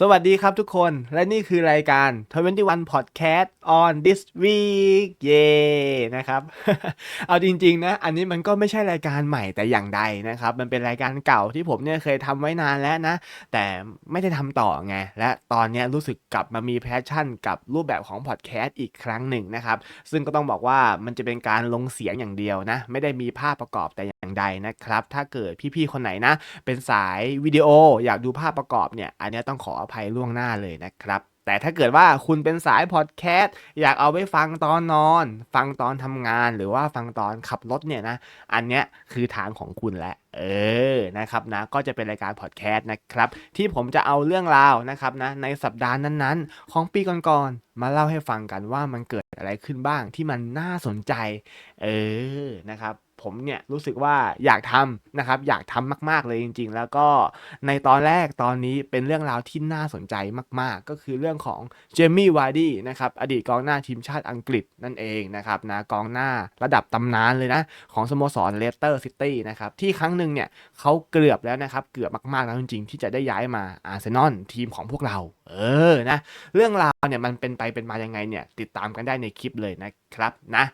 สวัสดีครับทุกคน และนี่คือรายการ 21 Podcast on this week เย่นะครับ เอาจริง ๆ นะ อันนี้มันก็ไม่ใช่รายการใหม่แต่อย่างใดนะครับ มันเป็นรายการเก่าที่ผมเนี่ยเคยทำไว้นานแล้วนะ แต่ไม่ได้ทำต่อไง และตอนนี้รู้สึกกลับมามีแพชชั่นกับรูปแบบของพอดแคสต์อีกครั้งหนึ่งนะครับ ซึ่งก็ต้องบอกว่ามันจะเป็นการลงเสียงอย่างเดียวนะ ไม่ได้มีภาพประกอบแต่ อย่างใดนะครับ ถ้าเกิดพี่ๆคนไหนนะ เป็นสายวิดีโออยากดูภาพประกอบเนี่ย อันนี้ต้องขออภัยล่วงหน้าเลยนะครับแต่ถ้าเกิดว่าคุณเป็นสายพอดแคสต์อยากเอาไปฟังตอนนอน ฟังตอนทำงานหรือว่าฟังตอนขับรถเนี่ยนะ อันเนี้ยคือทางของคุณแหละเออนะครับนะก็จะเป็นรายการพอดแคสต์นะครับ ที่ผมจะเอาเรื่องราวนะครับนะในสัปดาห์นั้นๆ ของปีก่อนๆมาเล่าให้ฟังกันว่ามันเกิดอะไรขึ้นบ้างที่มันน่าสนใจ เออนะครับ ผมเนี่ยรู้สึกว่าอยากทำนะครับ อยากทำมาก ๆ เลยจริง ๆ แล้วก็ในตอนแรกตอนนี้เป็นเรื่องราวที่น่าสนใจมาก ๆ ก็คือเรื่องของเจมี่วาร์ดี้นะครับ อดีตกองหน้าทีมชาติอังกฤษนั่นเองนะครับนะกองหน้าระดับตำนานเลยนะ ของสโมสรเลสเตอร์ซิตี้นะครับ ที่ครั้งหนึ่งเนี่ยเขาเกือบแล้วนะครับ เกือบมาก ๆ แล้วจริง ๆ ที่จะได้ย้ายมาอาร์เซนอลทีมของพวกเรา เออนะเรื่องราวเนี่ยมันเป็นไปเป็นมายังไงเนี่ยติดตามกันได้ในคลิปเลยนะครับนะ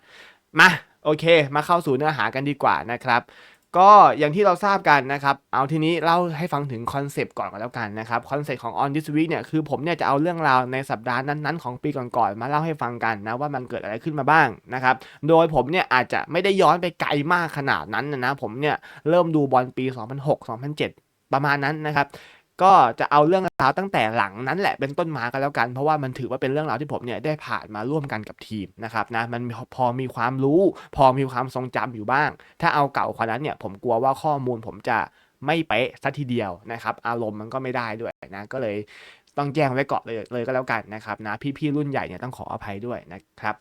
มา โอเค มาเข้าสู่เนื้อหากันดีกว่านะครับ ก็อย่างที่เราทราบกันนะครับ เอาทีนี้เล่าให้ฟังถึงคอนเซปต์ก่อนกันแล้วกันนะครับ คอนเซปต์ของ On This Week เนี่ยคือผมเนี่ยจะเอาเรื่องราวในสัปดาห์นั้นๆ ของปีก่อนๆมาเล่าให้ฟังกันนะว่ามันเกิดอะไรขึ้นมาบ้างนะครับ โดยผมเนี่ยอาจจะไม่ได้ย้อนไปไกลมากขนาดนั้นนะนะผมเนี่ยเริ่มดูบอลปี 2006-2007 ประมาณนั้นนะครับ ก็จะเอาเรื่องราวตั้งแต่หลังนั้นแหละเป็นต้นมากันแล้วกัน เพราะว่ามันถือว่าเป็นเรื่องราวที่ผมเนี่ยได้ผ่านมาร่วมกันกับทีมนะครับนะมันพอมีความรู้ พอมีความทรงจำอยู่บ้าง ถ้าเอาเก่ากว่านั้นเนี่ยผมกลัวว่าข้อมูลผมจะไม่เป๊ะสัทีเดียวนะครับอารมณ์มันก็ไม่ได้ด้วยนะก็เลยต้องแจ้งไว้ก่อนเลยเลยก็แล้วกันนะครับนะพี่ๆรุ่นใหญ่เนี่ยต้องขออภัยด้วยนะครับ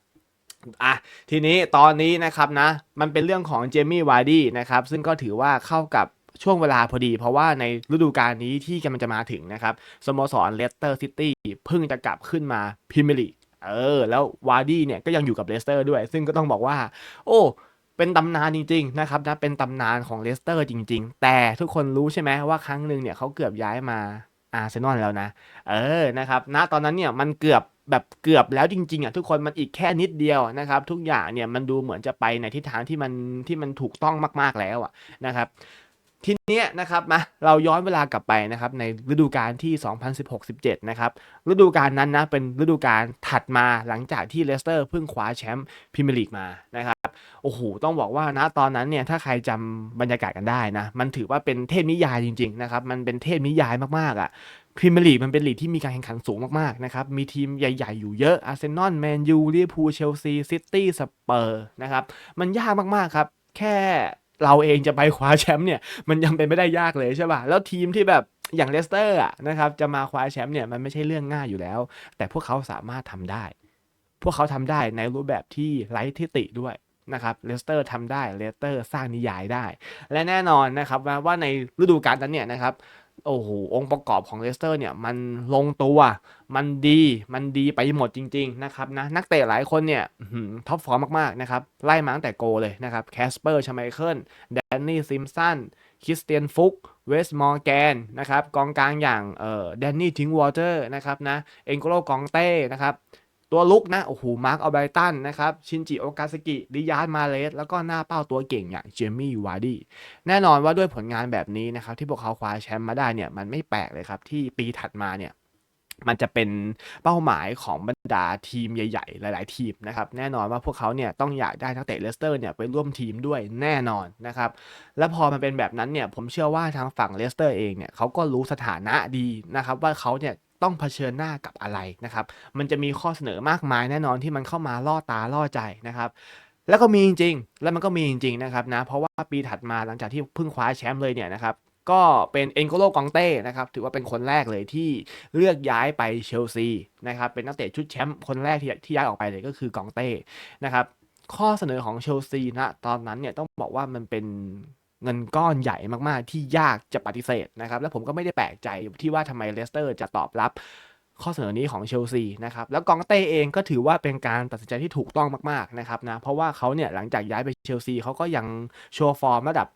อะทีนี้ตอนนี้นะครับนะมันเป็นเรื่องของเจมี่วาร์ดี้นะครับซึ่งก็ถือว่าเข้ากับ ช่วงเวลาพอดี เพราะว่าในฤดูกาลนี้ที่กำลังจะมาถึงนะครับสโมสรเลสเตอร์ซิตี้เพิ่งจะกลับขึ้นมาพรีเมียร์ลีกเออ แล้ววาร์ดี้เนี่ยก็ยังอยู่กับเลสเตอร์ด้วย ซึ่งก็ต้องบอกว่า โอ้ เป็นตำนานจริงๆนะครับนะเป็นตำนานของเลสเตอร์จริง ๆ แต่ทุกคนรู้ใช่ไหมว่าครั้งหนึ่งเนี่ยเขาเกือบย้ายมาอาร์เซนอลแล้วนะ เออนะครับณตอนนั้นเนี่ยมันเกือบแบบเกือบแล้วจริงๆอะทุกคนมันอีกแค่นิดเดียวนะครับ ทุกอย่างเนี่ยมันดูเหมือนจะไปในทิศทางที่มันที่มันถูกต้องมากๆแล้วอะนะครับ ทีเนี้ยนะครับมาเราย้อนเวลากลับไปนะครับในฤดูกาลที่ 2016-17 นะครับฤดูกาลนั้นนะเป็นฤดูกาลถัดมาหลังจากที่เลสเตอร์เพิ่งคว้าแชมป์พรีเมียร์ลีกมานะครับโอ้โหต้องบอกว่านะตอนนั้นเนี่ยถ้าใครจำบรรยากาศกันได้นะมันถือว่าเป็นเทพนิยายจริงๆนะครับมันเป็นเทพนิยายมากๆอะพรีเมียร์ลีกมันเป็นลีกที่มีการแข่งขันสูงมากๆนะครับ มีทีมใหญ่ๆ อยู่เยอะ อาร์เซนอล แมนยู ลิเวอร์พูล เชลซี ซิตี้ สเปอร์นะครับ มันยากมากๆครับ แค่ เราเองจะไปคว้าแชมป์เนี่ยมันยังเป็นไม่ได้ยากเลยใช่ป่ะแล้วทีมที่แบบอย่างเลสเตอร์อะนะครับจะมาคว้าแชมป์เนี่ยมันไม่ใช่เรื่องง่ายอยู่แล้ว แต่พวกเขาสามารถทำได้ พวกเขาทำได้ในรูปแบบที่ไร้ทิฏฐิด้วยนะครับเลสเตอร์ทำได้เลสเตอร์สร้างนิยายได้ และแน่นอนนะครับว่าในฤดูกาลนั้นเนี่ยนะครับ โอ้โหองค์ประกอบของเลสเตอร์เนี่ยมันลงตัว มันดีมันดีไปหมดจริง ๆ นะครับนะนักเตะหลายคนเนี่ยท็อปฟอร์มมากๆนะครับไล่มาตั้งแต่โกเลยนะครับแคสเปอร์ชไมเคิลแดนนี่ซิมสันคริสเตียนฟุกเวสมอร์แกนนะครับกองกลางอย่างเอ่อแดนนี่ทิงวอเตอร์นะครับนะเอ็นโกโลกองเต้นะครับ ตัวลุกนะ โอ้โห มาร์คอัลไบตันนะครับ ชินจิโอกาสกิดิยาร์มาเลส แล้วก็หน้าเป้าตัวเก่งอย่างเจมี่วาร์ดี้ แน่นอนว่าด้วยผลงานแบบนี้นะครับ ที่พวกเขาคว้าแชมป์มาได้เนี่ย มันไม่แปลกเลยครับ ที่ปีถัดมาเนี่ย มันจะเป็นเป้าหมายของบรรดาทีมใหญ่ ๆ หลาย ๆ ทีมนะครับ แน่นอนว่าพวกเขาเนี่ยต้องอยากได้นักเตะเลสเตอร์เนี่ยไปร่วมทีมด้วยแน่นอนนะครับ และพอมันเป็นแบบนั้นเนี่ย ผมเชื่อว่าทางฝั่งเลสเตอร์เองเนี่ยเขาก็รู้สถานะดีนะครับว่าเขาเนี่ย ต้องเผชิญหน้ากับอะไรนะครับ มันจะมีข้อเสนอมากมายแน่นอนที่มันเข้ามาล่อตาล่อใจนะครับ แล้วก็มีจริงๆ แล้วมันก็มีจริงๆนะครับนะ เพราะว่าปีถัดมาหลังจากที่เพิ่งคว้าแชมป์เลยเนี่ยนะครับ ก็เป็นเอ็นโกโลกองเต้นะครับ ถือว่าเป็นคนแรกเลยที่เลือกย้ายไปเชลซีนะครับ เป็นนักเตะชุดแชมป์คนแรกที่ที่ย้ายออกไปเลยก็คือกองเต้นะครับ ข้อเสนอของเชลซีนะตอนนั้นเนี่ยต้องบอกว่ามันเป็น เงินก้อนใหญ่มากๆ ที่ยากจะปฏิเสธนะครับ และผมก็ไม่ได้แปลกใจที่ว่าทำไมเลสเตอร์จะตอบรับข้อเสนอนี้ของเชลซีนะครับ แล้วกองเต้เองก็ถือว่าเป็นการตัดสินใจที่ถูกต้องมากๆนะครับนะ เพราะว่าเขาเนี่ยหลังจากย้ายไปเชลซีเขาก็ยังโชว์ฟอร์มระดับ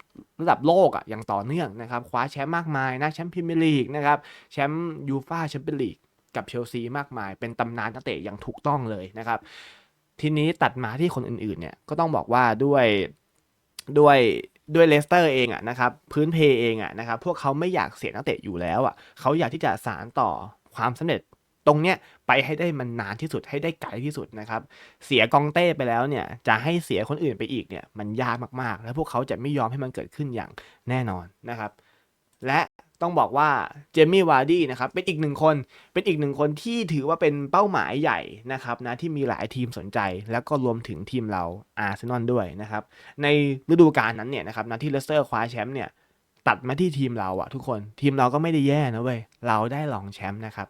ระดับโลกอะ่ะอย่างต่อเนื่องนะครับ คว้าแชมป์มากมายนะแชมป์พรีเมียร์ลีกนะครับ แชมป์ยูฟ่าแชมเปี้ยนลีกกับเชลซีมากมาย เป็นตำนานนักเตะอย่างถูกต้องเลยนะครับ ทีนี้ตัดมาที่คนอื่นๆเนี่ยก็ต้องบอกว่าด้วยด้วย ด้วยเลสเตอร์เองอะนะครับพื้นเพเองอะนะครับพวกเขาไม่อยากเสียนักเตะอยู่แล้วอะเขาอยากที่จะสารต่อความสำเร็จตรงเนี้ยไปให้ได้มันนานที่สุดให้ได้ไกลที่สุดนะครับ เสียกองเต้ไปแล้วเนี่ยจะให้เสียคนอื่นไปอีกเนี่ยมันยากมากๆ แล้วพวกเขาจะไม่ยอมให้มันเกิดขึ้นอย่างแน่นอนนะครับ และ ต้องบอกว่าเจมี่วาร์ดี้นะครับเป็นอีกหนึ่งคนเป็นอีกหนึ่งคนที่ถือว่าเป็นเป้าหมายใหญ่นะครับนะที่มีหลายทีมสนใจ แล้วก็รวมถึงทีมเราอาร์เซนอลด้วยนะครับในฤดูกาลนั้นเนี่ยนะครับนะที่เลสเตอร์คว้าแชมป์เนี่ยตัดมาที่ทีมเราอะทุกคนทีมเราก็ไม่ได้แย่นะเว้ยเราได้รองแชมป์นะครับ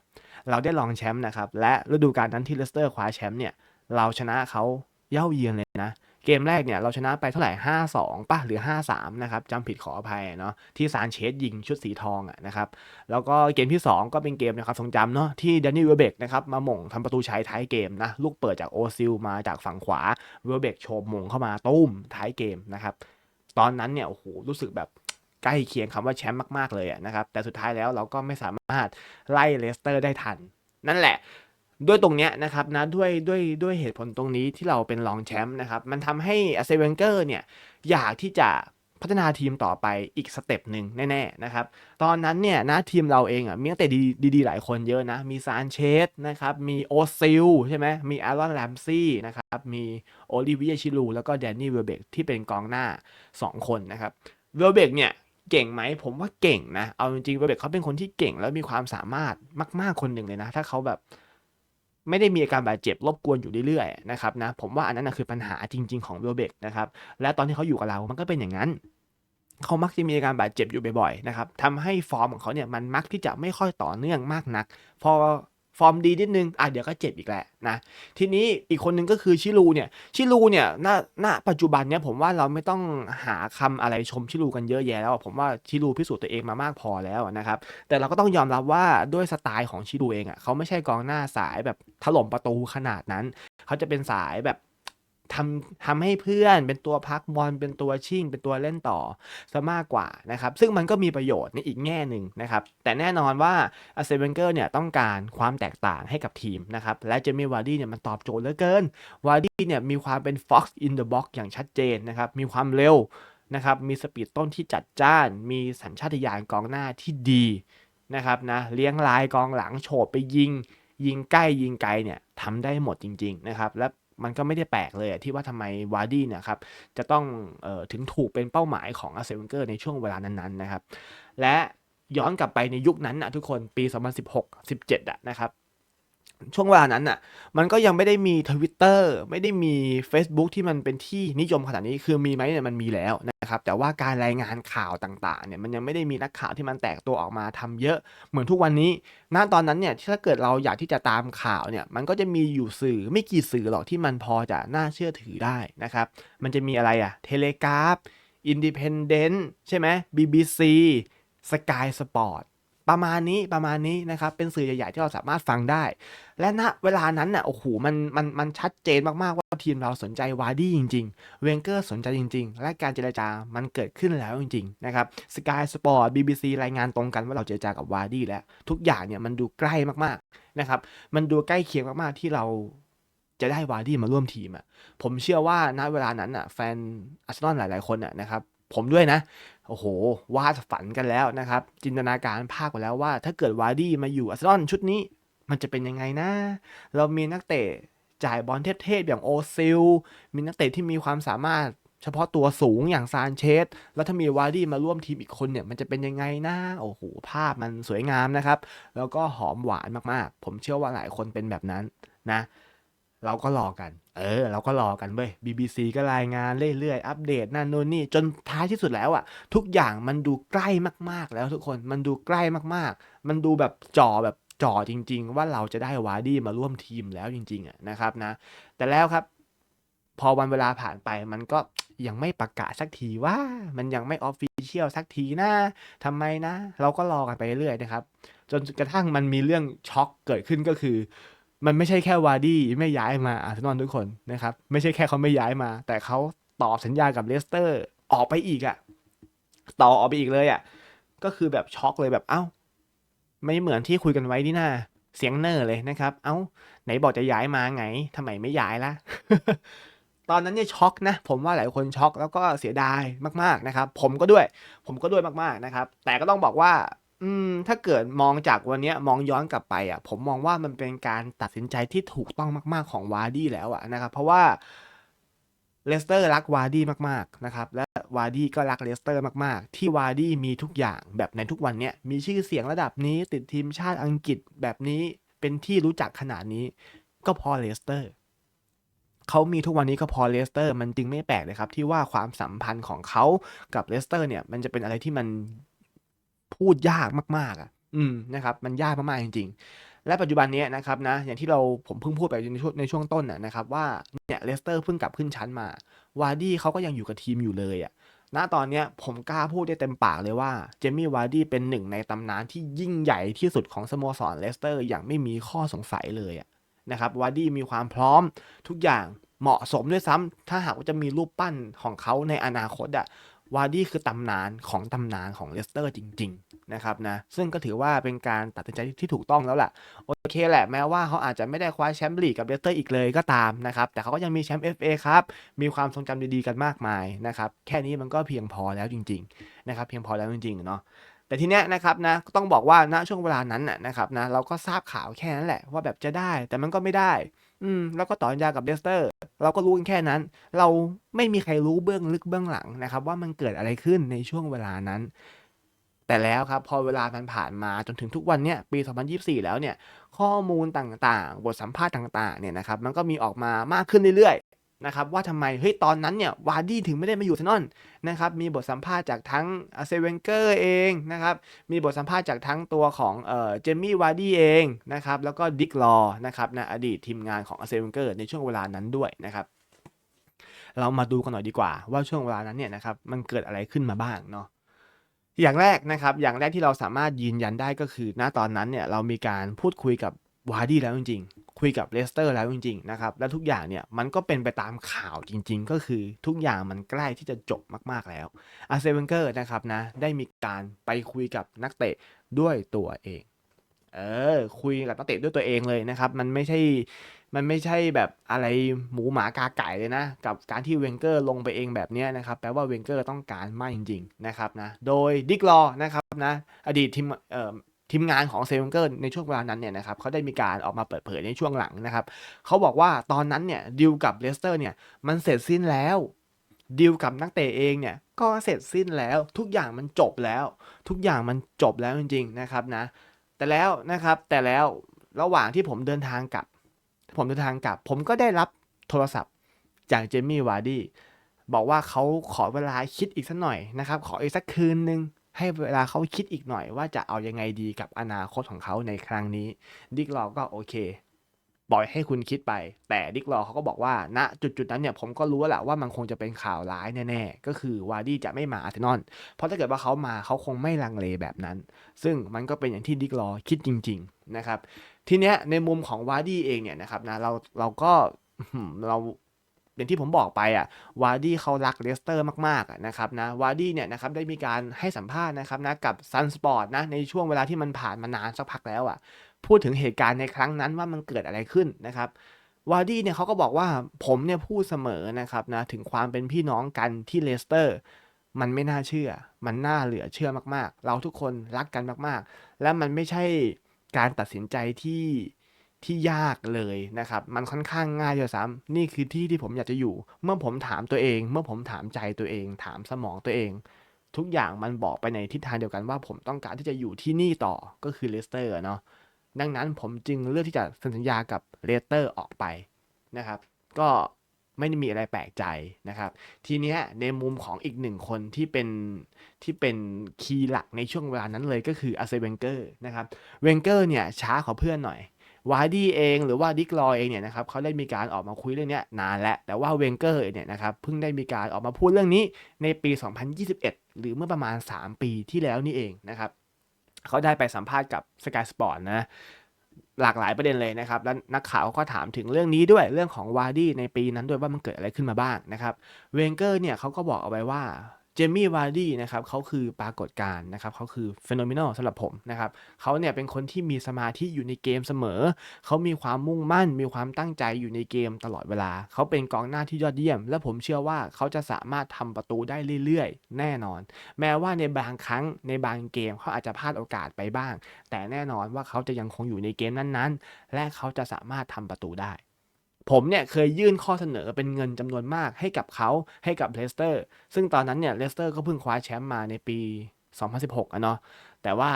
เราได้รองแชมป์นะครับและฤดูกาลนั้นที่เลสเตอร์คว้าแชมป์เนี่ยเราชนะเขาเย่าเยือนเลยนะ เกมแรกเนี่ยเราชนะไปเท่าไหร่ 5-2ป่ะหรือ 5-3 นะครับจำผิดขออภัยเนาะที่ซานเชสยิงชุดสีทองอะนะครับแล้วก็เกมที่ 2 ก็เป็นเกมนะครับทรงจำเนาะที่แดนนี่เวเบกนะครับมาหม่งทำประตูชัยท้ายเกมนะลูกเปิดจากโอซิลมาจากฝั่งขวาเวเบกโฉบหม่งเข้ามาตุ้มท้ายเกมนะครับตอนนั้นเนี่ยโอ้โหรู้สึกแบบใกล้เคียงคำว่าแชมป์มาก ๆ เลยอะนะครับ แต่สุดท้ายแล้วเราก็ไม่สามารถไล่เลสเตอร์ได้ทัน นั่นแหละ ด้วยตรงเนี้ยนะครับนะด้วยด้วยด้วยเหตุผลตรงนี้ที่เราเป็นรองแชมป์นะครับ มันทำให้อาเซเวนเกอร์เนี่ยอยากที่จะพัฒนาทีมต่อไปอีกสเต็ปหนึ่งแน่ๆนะครับ ตอนนั้นเนี่ยนะทีมเราเองอะมีนักเตะดีดีๆ หลายคนเยอะนะ มีซานเชสนะครับ มีโอซิลใช่ไหมมีอารอนแลมซี่นะครับ มีโอลิเวียชิลูแล้วก็แดนนี่เวลเบกที่เป็นกองหน้า 2 คนนะครับ เวลเบกเนี่ยเก่งไหมผมว่าเก่งนะ เอาจริงๆเวลเบกเขาเป็นคนที่เก่งแล้วมีความสามารถมาก ๆคนหนึ่งเลยนะ ถ้าเขาแบบ ไม่ได้มีอาการบาดเจ็บรบกวนอยู่เรื่อยๆนะครับนะผมว่าอันนั้นนะคือปัญหาจริง ๆของเวลเบกนะครับและตอนที่เขาอยู่กับเรามันก็เป็นอย่างนั้นเขามักจะมีอาการบาดเจ็บอยู่บ่อยๆนะครับทำให้ฟอร์มของเขาเนี่ยมันมักที่จะไม่ค่อยต่อเนื่องมากนัก พอ ฟอร์มดีนิดนึง อะเดี๋ยวก็เจ็บอีกแหละนะ ทีนี้อีกคนนึงก็คือชิลูเนี่ย ชิลูเนี่ยณณปัจจุบันเนี่ยผมว่าเราไม่ต้องหาคำอะไรชมชิลูกันเยอะแยะแล้ว ผมว่าชิลูพิสูจน์ตัวเองมามากพอแล้วนะครับ แต่เราก็ต้องยอมรับว่าด้วยสไตล์ของชิลูเองอะเขาไม่ใช่กองหน้าสายแบบถล่มประตูขนาดนั้น เขาจะเป็นสายแบบ ทำทำให้เพื่อนเป็นตัวพักบอลเป็นตัวชิ่ง เป็นตัวเล่นต่อซะมากกว่านะครับ ซึ่งมันก็มีประโยชน์ในอีกแง่หนึ่งนะครับ แต่แน่นอนว่าอาเซเวนเกอร์เนี่ยต้องการความแตกต่างให้กับทีมนะครับ และเจมี่วาร์ดี้เนี่ยมันตอบโจทย์เหลือเกิน วาร์ดี้เนี่ยมีความเป็น Fox in the box อย่างชัดเจนนะครับ มีความเร็วนะครับ มีสปีดต้นที่จัดจ้าน มีสัญชาตญาณกองหน้าที่ดีนะครับนะ เลี้ยงลายกองหลังโฉบไปยิง ยิงใกล้ยิงไกลเนี่ยทำได้หมดจริง ๆ นะครับ และ มันก็ไม่ได้แปลกเลยอะที่ว่าทำไมวาร์ดี้เนี่ยครับจะต้องเออถึงถูกเป็นเป้าหมายของอาเซเวนเกอร์ในช่วงเวลานั้นๆนะครับ และย้อนกลับไปในยุคนั้นนะทุกคนปี 2016-17อะนะครับ ช่วงเวลานั้นน่ะ มันก็ยังไม่ได้มีทวิตเตอร์ไม่ได้มี Facebook ที่มันเป็นที่นิยมขนาดนี้คือมีไหมเนี่ยมันมีแล้วนะครับ แต่ว่าการรายงานข่าวต่างๆเนี่ยมันยังไม่ได้มีนักข่าวที่มันแตกตัวออกมาทำเยอะเหมือนทุกวันนี้ณตอนนั้นเนี่ยถ้าเกิดเราอยากที่จะตามข่าวเนี่ยมันก็จะมีอยู่สื่อไม่กี่สื่อหรอกที่มันพอจะน่าเชื่อถือได้นะครับ มันจะมีอะไรอะเทเลกราฟอินดิเพนเดนต์ใช่ไหม BBC สกายสปอร์ต ประมาณนี้ประมาณนี้นะครับ เป็นสื่อใหญ่ๆที่เราสามารถฟังได้ และณเวลานั้นน่ะโอ้โหมันมันมันชัดเจนมากๆว่าทีมเราสนใจวาร์ดี้จริงๆ เวนเกอร์สนใจจริง ๆ และการเจรจามันเกิดขึ้นแล้วจริงๆนะครับสกายสปอร์ตบีบีซีรายงานตรงกันว่าเราเจรจากับวาร์ดี้แล้ว ทุกอย่างเนี่ยมันดูใกล้มากๆนะครับมันดูใกล้เคียงมากๆที่เราจะได้วาร์ดี้มาร่วมทีมอะผมเชื่อว่าณเวลานั้นอะแฟนอาร์เซนอลหลายๆคนอะนะครับ ผมด้วยนะโอ้โห วาดฝันกันแล้วนะครับ จินตนาการภาพกันแล้วว่า ถ้าเกิดวาร์ดี้มาอยู่อาร์เซนอลชุดนี้ มันจะเป็นยังไงนะ เรามีนักเตะจ่ายบอลเทพๆอย่างโอซิล มีนักเตะที่มีความสามารถเฉพาะตัวสูงอย่างซานเชส แล้วถ้ามีวาร์ดี้มาร่วมทีมอีกคนเนี่ย มันจะเป็นยังไงนะโอ้โห ภาพมันสวยงามนะครับ แล้วก็หอมหวานมากๆ ผมเชื่อว่าหลายคนเป็นแบบนั้นนะ เราก็รอกัน เออ เราก็รอกันเว้ย BBC ก็รายงานเรื่อยๆ อัปเดตนั่นโน่นนี่ จนท้ายที่สุดแล้วอะทุกอย่างมันดูใกล้มากๆ แล้วทุกคน มันดูใกล้มากๆ มันดูแบบจ่อแบบจ่อจริง ๆ ว่าเราจะได้วาร์ดี้มาร่วมทีมแล้วจริงๆอะนะครับนะ แต่แล้วครับ พอวันเวลาผ่านไปมันก็ยังไม่ประกาศสักทีว่า มันยังไม่ออฟฟิเชียลสักทีนะทำไมนะ เราก็รอกันไปเรื่อยนะครับ จนกระทั่งมันมีเรื่องช็อกเกิดขึ้นก็คือ มันไม่ใช่แค่วาดี้ไม่ย้ายมาอาร์เซนอลทุกคนนะครับ ไม่ใช่แค่เขาไม่ย้ายมา แต่เขาต่อสัญญากับเลสเตอร์ออกไปอีกอะต่อออกไปอีกเลยอะก็คือแบบช็อกเลยแบบเอ้า ไม่เหมือนที่คุยกันไว้นี่นาเสียงเนอร์เลยนะครับ เอ้า ไหนบอกจะย้ายมาไงทำไมไม่ย้ายละตอนนั้นเนี่ยช็อกนะ ผมว่าหลายคนช็อกแล้วก็เสียดายมากๆนะครับ ผมก็ด้วย ผมก็ด้วยมากๆนะครับ แต่ก็ต้องบอกว่า อืม ถ้าเกิดมองจากวันเนี้ยมองย้อนกลับไปอะ ผมมองว่ามันเป็นการตัดสินใจที่ถูกต้องมาก ๆของวาร์ดี้แล้วอะนะครับ เพราะว่าเลสเตอร์รักวาร์ดี้มากๆนะครับ และวาร์ดี้ก็รักเลสเตอร์มากๆ ที่วาร์ดี้มีทุกอย่างแบบในทุกวันเนี้ยมีชื่อเสียงระดับนี้ติดทีมชาติอังกฤษแบบนี้เป็นที่รู้จักขนาดนี้ ก็เพอเลสเตอร์เขามีทุกวันนี้ก็เพอเลสเตอร์ มันจึงไม่แปลกเลยครับ ที่ว่าความสัมพันธ์ของเขากับเลสเตอร์เนี่ยมันจะเป็นอะไรที่มัน พูดยากมากๆอะ อืมนะครับมันยากมากๆจริง ๆ และปัจจุบันเนี้ยนะครับนะอย่างที่เราผมเพิ่งพูดไปในช่วงในช่วงต้นน่ะนะครับว่าเนี่ยเลสเตอร์เพิ่งกลับขึ้นชั้นมาวาร์ดี้เขาก็ยังอยู่กับทีมอยู่เลยอะณตอนเนี้ยผมกล้าพูดได้เต็มปากเลยว่าเจมี่วาร์ดี้เป็นหนึ่งในตำนานที่ยิ่งใหญ่ที่สุดของสโมสรเลสเตอร์อย่างไม่มีข้อสงสัยเลยอะนะครับวาร์ดี้มีความพร้อมทุกอย่างเหมาะสมด้วยซ้ำถ้าหากว่าจะมีรูปปั้นของเขาในอนาคตอะ วาร์ดี้คือตำนานของตำนานของเลสเตอร์จริง ๆ นะครับนะ ซึ่งก็ถือว่าเป็นการตัดสินใจที่ถูกต้องแล้วแหละโอเคแหละแม้ว่าเขาอาจจะไม่ได้คว้าแชมป์ลีกกับเลสเตอร์อีกเลยก็ตามนะครับ แต่เขาก็ยังมีแชมป์ FA ครับ มีความทรงจำดีๆกันมากมายนะครับ แค่นี้มันก็เพียงพอแล้วจริง ๆ นะครับ เพียงพอแล้วจริงๆเนาะแต่ทีเนี้ยนะครับนะต้องบอกว่าณช่วงเวลานั้นนะครับนะเราก็ทราบข่าวแค่นั้นแหละว่าแบบจะได้แต่มันก็ไม่ได้ อืม แล้วก็ต่อสัญญากับเลสเตอร์ เราก็รู้กันแค่นั้น เราไม่มีใครรู้เบื้องลึกเบื้องหลังนะครับ ว่ามันเกิดอะไรขึ้นในช่วงเวลานั้น แต่แล้วครับ พอเวลามันผ่านมาจนถึงทุกวันเนี้ยปี 2024 แล้วเนี่ย ข้อมูลต่างๆ บทสัมภาษณ์ต่างๆ เนี่ยนะครับ มันก็มีออกมามากขึ้นเรื่อยๆ นะครับว่าทำไมเฮ้ยตอนนั้นเนี่ยวาร์ดี้ถึงไม่ได้มาอยู่เซนอนนะครับมีบทสัมภาษณ์จากทั้งเซเวนเกอร์เองนะครับมีบทสัมภาษณ์จากทั้งตัวของเอ่อเจมี่วาร์ดี้เองนะครับแล้วก็ดิกลอนะครับนะอดีตทีมงานของเซเวนเกอร์ในช่วงเวลานั้นด้วยนะครับเรามาดูกันหน่อยดีกว่า ว่าช่วงเวลานั้นเนี่ยนะครับมันเกิดอะไรขึ้นมาบ้างเนาะอย่างแรกนะครับอย่างแรกที่เราสามารถยืนยันได้ก็คือ ณตอนนั้นเนี่ยเรามีการพูดคุยกับ วาร์ดี้แล้วจริงๆ คุยกับเลสเตอร์แล้วจริงๆนะครับ และทุกอย่างเนี่ยมันก็เป็นไปตามข่าวจริงๆ ก็คือทุกอย่างมันใกล้ที่จะจบมากๆแล้วอาร์เซเวนเกอร์นะครับนะได้มีการไปคุยกับนักเตะด้วยตัวเอง เออ คุยกับนักเตะด้วยตัวเองเลยนะครับ มันไม่ใช่มันไม่ใช่แบบอะไรหมูหมากาไก่เลยนะ กับการที่เวนเกอร์ลงไปเองแบบนี้นะครับแปลว่าเวนเกอร์ต้องการมากจริง ๆ นะครับนะโดยดิกลอนะครับนะอดีตทีมเอ่อ ทีมงานของเซเวนเกอร์ในช่วงเวลานั้นเนี่ยนะครับเขาได้มีการออกมาเปิดเผยในช่วงหลังนะครับเขาบอกว่าตอนนั้นเนี่ยดีลกับเลสเตอร์เนี่ยมันเสร็จสิ้นแล้วดีลกับนักเตะเองเนี่ยก็เสร็จสิ้นแล้วทุกอย่างมันจบแล้ว ทุกอย่างมันจบแล้วจริงๆนะครับนะ แต่แล้วนะครับแต่แล้วระหว่างที่ผมเดินทางกลับ ผมเดินทางกลับ ผมก็ได้รับโทรศัพท์จากเจมี่วาร์ดี้บอกว่าเขาขอเวลาคิดอีกสักหน่อยนะครับ ขออีกสักคืนนึง ให้เวลาเขาคิดอีกหน่อยว่าจะเอายังไงดีกับอนาคตของเขาในครั้งนี้ ดิกลอก็โอเคปล่อยให้คุณคิดไป แต่ดิกลอเขาก็บอกว่าณจุดๆนั้นเนี่ยผมก็รู้แล้วแหละว่ามันคงจะเป็นข่าวร้ายแน่ๆ ก็คือวาร์ดี้จะไม่มาอาร์เซนอลเพราะถ้าเกิดว่าเขามาเขาคงไม่ลังเลแบบนั้น ซึ่งมันก็เป็นอย่างที่ดิกลอคิดจริง ๆนะครับ ทีเนี้ยในมุมของวาร์ดี้เองเนี่ยนะครับนะเราเราก็เรา อย่างที่ผมบอกไปอะวาร์ดี้เขารักเลสเตอร์มากๆนะครับนะวาร์ดี้เนี่ยนะครับได้มีการให้สัมภาษณ์นะครับนะกับซันสปอร์ตนะในช่วงเวลาที่มันผ่านมานานสักพักแล้วอะพูดถึงเหตุการณ์ในครั้งนั้นว่ามันเกิดอะไรขึ้นนะครับวาร์ดี้เนี่ยเขาก็บอกว่าผมเนี่ยพูดเสมอนะครับนะถึงความเป็นพี่น้องกันที่เลสเตอร์มันไม่น่าเชื่อ มันน่าเหลือเชื่อมากๆ เราทุกคนรักกันมากๆ และมันไม่ใช่การตัดสินใจที่ ที่ยากเลยนะครับ มันค่อนข้างง่ายด้วยซ้ำนี่คือที่ที่ผมอยากจะอยู่ เมื่อผมถามตัวเอง เมื่อผมถามใจตัวเอง ถามสมองตัวเอง ทุกอย่างมันบอกไปในทิศทางเดียวกันว่า ผมต้องการที่จะอยู่ที่นี่ต่อก็คือเลสเตอร์เนาะดังนั้นผมจึงเลือกที่จะเซ็นสัญญากับเลสเตอร์ออกไปนะครับ ก็ไม่ได้มีอะไรแปลกใจนะครับ ทีนี้ในมุมของอีกหนึ่งคนที่เป็นที่เป็นคีย์หลักในช่วงเวลานั้นเลยก็คืออาร์เซเวนเกอร์นะครับ เวนเกอร์เนี่ยช้ากว่าเพื่อนหน่อย วาร์ดี้เองหรือว่าดิกลอยเองเนี่ยนะครับเขาได้มีการออกมาคุยเรื่องนี้นานแล้วแต่ว่าเวนเกอร์เนี่ยนะครับเพิ่งได้มีการออกมาพูดเรื่องนี้ในปี 2021 หรือเมื่อประมาณ 3 ปีที่แล้วนี่เองนะครับเขาได้ไปสัมภาษณ์กับ Sky Sport นะหลากหลายประเด็นเลยนะครับ แล้วนักข่าวก็ถามถึงเรื่องนี้ด้วยเรื่องของวาร์ดี้ในปีนั้นด้วยว่ามันเกิดอะไรขึ้นมาบ้างนะครับ เวนเกอร์เนี่ยเขาก็บอกเอาไว้ว่า เจมี่วาร์ดี้นะครับเขาคือปรากฏการณ์นะครับเขาคือเฟโนเมนอลสำหรับผมนะครับเขาเนี่ยเป็นคนที่มีสมาธิอยู่ในเกมเสมอ เขามีความมุ่งมั่น มีความตั้งใจอยู่ในเกมตลอดเวลา เขาเป็นกองหน้าที่ยอดเยี่ยม และผมเชื่อว่าเขาจะสามารถทำประตูได้เรื่อยๆ แน่นอน แม้ว่าในบางครั้งในบางเกมเขาอาจจะพลาดโอกาสไปบ้าง แต่แน่นอนว่าเขาจะยังคงอยู่ในเกมนั้นๆ และเขาจะสามารถทำประตูได้ ผมเนี่ยเคยยื่นข้อเสนอเป็นเงินจำนวนมากให้กับเขาให้กับเลสเตอร์ซึ่งตอนนั้นเนี่ยเลสเตอร์ก็เพิ่งคว้าแชมป์มาในปี 2016อะเนาะแต่ว่า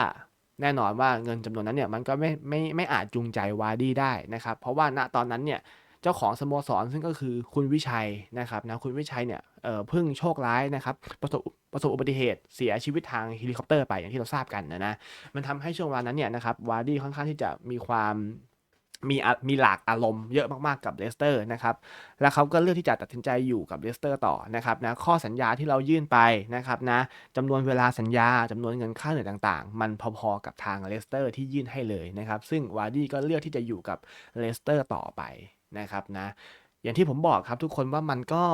แน่นอนว่าเงินจำนวนนั้นเนี่ยมันก็ไม่ไม่ไม่อาจจูงใจวาร์ดี้ได้นะครับ เพราะว่าณตอนนั้นเนี่ยเจ้าของสโมสรซึ่งก็คือคุณวิชัยนะครับนะคุณวิชัยเนี่ยเออพิ่งโชคร้ายนะครับประสบประสบอุบัติเหตุเสียชีวิตทางเฮลิคอปเตอร์ไปอย่างที่เราทราบกันนะนะมันทำให้ช่วงเวลานั้นเนี่ยนะครับวาร์ดี้ค่อนข้างที่จะมีความ มีมีหลากอารมณ์เยอะมากๆกับเลสเตอร์นะครับ แล้วเขาก็เลือกที่จะตัดสินใจอยู่กับเลสเตอร์ต่อนะครับนะข้อสัญญาที่เรายื่นไปนะครับนะจำนวนเวลาสัญญาจำนวนเงินค่าเหนื่อยต่างๆ มันพอๆกับทางเลสเตอร์ที่ยื่นให้เลยนะครับ ซึ่งวาร์ดี้ก็เลือกที่จะอยู่กับเลสเตอร์ต่อไปนะครับนะอย่างที่ผมบอกครับทุกคนว่ามันก็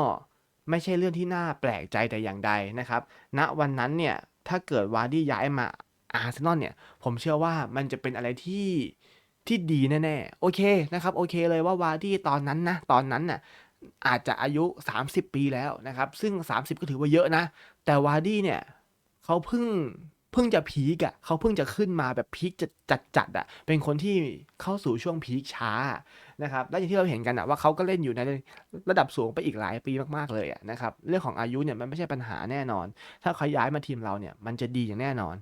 ไม่ใช่เรื่องที่น่าแปลกใจแต่อย่างใดนะครับณวันนั้นเนี่ยถ้าเกิดวาร์ดี้ย้ายมาอาร์เซนอลเนี่ยผมเชื่อว่ามันจะเป็นอะไรที่ ที่ดีแน่ๆ โอเคนะครับ โอเคเลยว่าวาดี้ตอนนั้นนะ ตอนนั้นน่ะอาจจะอายุ 30 ปีแล้วนะครับ ซึ่ง 30 ก็ถือว่าเยอะนะ แต่วาดี้เนี่ยเขาเพิ่งเพิ่งจะพีกอะ่ะเขาเพิ่งจะขึ้นมาแบบพีกจัดจัดจัดอะเป็นคนที่เข้าสู่ช่วงพีคช้านะครับและอย่างที่เราเห็นกันอะว่าเขาก็เล่นอยู่ในระดับสูงไปอีกหลายปีมากๆเลยอะนะครับเรื่องของอายุเนี่ยมันไม่ใช่ปัญหาแน่นอน ถ้าเขาย้ายมาทีมเราเนี่ยมันจะดีอย่างแน่นอน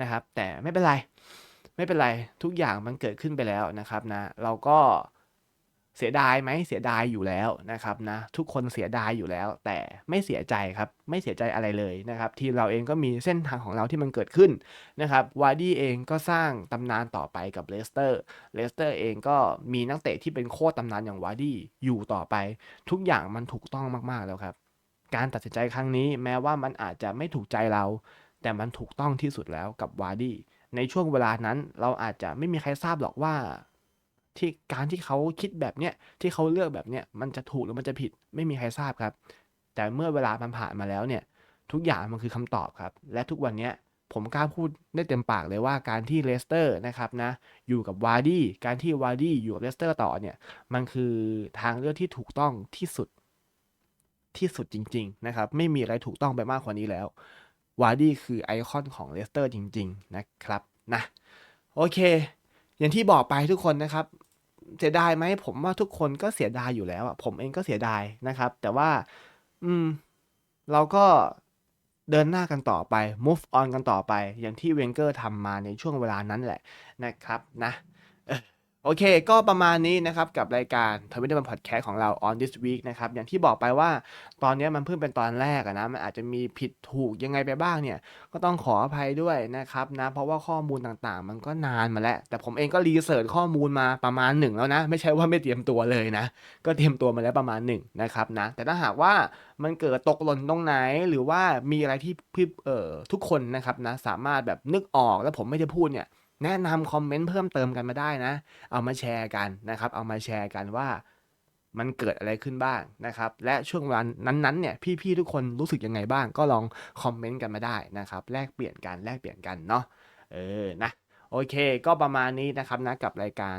นะครับแต่ไม่เป็นไร ไม่เป็นไรทุกอย่างมันเกิดขึ้นไปแล้วนะครับนะ เราก็เสียดายไหมเสียดายอยู่แล้วนะครับนะทุกคนเสียดายอยู่แล้ว แต่ไม่เสียใจครับไม่เสียใจอะไรเลยนะครับทีมเราเองก็มีเส้นทางของเราที่มันเกิดขึ้นนะครับวาร์ดี้เองก็สร้างตำนานต่อไปกับเลสเตอร์เลสเตอร์เองก็มีนักเตะที่เป็นโคตรตำนานอย่างวาร์ดี้อยู่ต่อไป ทุกอย่างมันถูกต้องมากๆแล้วครับ การตัดสินใจครั้งนี้แม้ว่ามันอาจจะไม่ถูกใจเรา แต่มันถูกต้องที่สุดแล้วกับวาร์ดี้ ในช่วงเวลานั้นเราอาจจะไม่มีใครทราบหรอกว่าที่การที่เขาคิดแบบเนี้ยที่เขาเลือกแบบเนี้ยมันจะถูกหรือมันจะผิดไม่มีใครทราบครับ แต่เมื่อเวลามันผ่านมาแล้วเนี่ยทุกอย่างมันคือคำตอบครับ และทุกวันเนี้ยผมกล้าพูดได้เต็มปากเลยว่าการที่เลสเตอร์นะครับนะอยู่กับวาร์ดี้การที่วาร์ดี้อยู่กับเลสเตอร์ต่อเนี่ยมันคือทางเลือกที่ถูกต้องที่สุดที่สุดจริง ๆ นะครับ ไม่มีอะไรถูกต้องไปมากกว่านี้แล้ว วาร์ดี้คือไอคอนของเลสเตอร์จริง ๆ นะครับนะโอเค อย่างที่บอกไปทุกคนนะครับ เสียดายไหมผมว่าทุกคนก็เสียดายอยู่แล้วอะผมเองก็เสียดายนะครับ แต่ว่า อืม เราก็เดินหน้ากันต่อไป move on กันต่อไป อย่างที่เวนเกอร์ทำมาในช่วงเวลานั้นแหละนะครับนะ โอเค ก็ประมาณนี้นะครับ กับรายการทวิตเตอร์พอดแคสต์ของเรา on this week นะครับ อย่างที่บอกไปว่าตอนนี้มันเพิ่งเป็นตอนแรกนะ มันอาจจะมีผิดถูกยังไงไปบ้างเนี่ย ก็ต้องขออภัยด้วยนะครับนะ เพราะว่าข้อมูลต่างๆ มันก็นานมาแล้ว แต่ผมเองก็รีเสิร์ชข้อมูลมาประมาณหนึ่งแล้วนะ ไม่ใช่ว่าไม่เตรียมตัวเลยนะ ก็เตรียมตัวมาแล้วประมาณหนึ่งนะครับนะ แต่ถ้าหากว่ามันเกิดตกหล่นตรงไหน หรือว่ามีอะไรที่เออทุกคนนะครับนะ สามารถแบบนึกออกแล้วผมไม่ได้พูดเนี่ย แนะนำคอมเมนต์เพิ่มเติมกันมาได้นะ เอามาแชร์กันนะครับ เอามาแชร์กันว่ามันเกิดอะไรขึ้นบ้างนะครับ และช่วงวลานั้นๆเนี่ยพี่ๆทุกคนรู้สึกยังไงบ้าง ก็ลองคอมเมนต์กันมาได้นะครับ แลกเปลี่ยนกันแลกเปลี่ยนกันเนาะเออนะโอเค ก็ประมาณนี้นะครับนะกับรายการ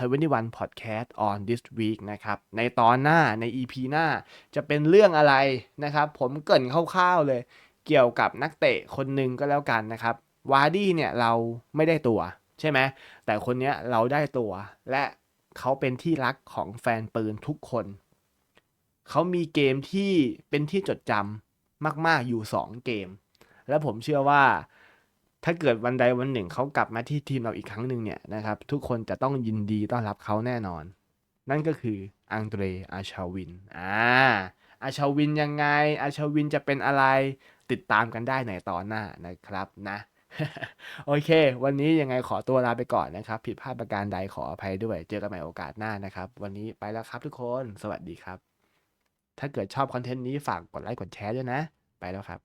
21 Podcast on this week นะครับ ในตอนหน้าใน EP หน้าจะเป็นเรื่องอะไรนะครับ ผมเกิ่นคร่าวๆเลย เกี่ยวกับนักเตะคนหนึ่งก็แล้วกันนะครับ วาร์ดี้เนี่ยเราไม่ได้ตัวใช่ไหมแต่คนเนี้ยเราได้ตัว และเขาเป็นที่รักของแฟนปืนทุกคน เขามีเกมที่เป็นที่จดจำมาก ๆอยู่ 2 เกม และผมเชื่อว่าถ้าเกิดวันใดวันหนึ่งเขากลับมาที่ทีมเราอีกครั้งหนึ่งเนี่ยนะครับ ทุกคนจะต้องยินดีต้อนรับเขาแน่นอน นั่นก็คืออังเดรอาชาวินอ่าอาชาวินยังไงอาชาวินจะเป็นอะไรติดตามกันได้ในตอนหน้านะครับนะ โอเค วันนี้ยังไงขอตัวลาไปก่อนนะครับ ผิดพลาดประการใดขออภัยด้วย เจอกันใหม่โอกาสหน้านะครับ วันนี้ไปแล้วครับทุกคน สวัสดีครับ ถ้าเกิดชอบคอนเทนต์นี้ฝากกดไลค์กดแชร์ด้วยนะ ไปแล้วครับ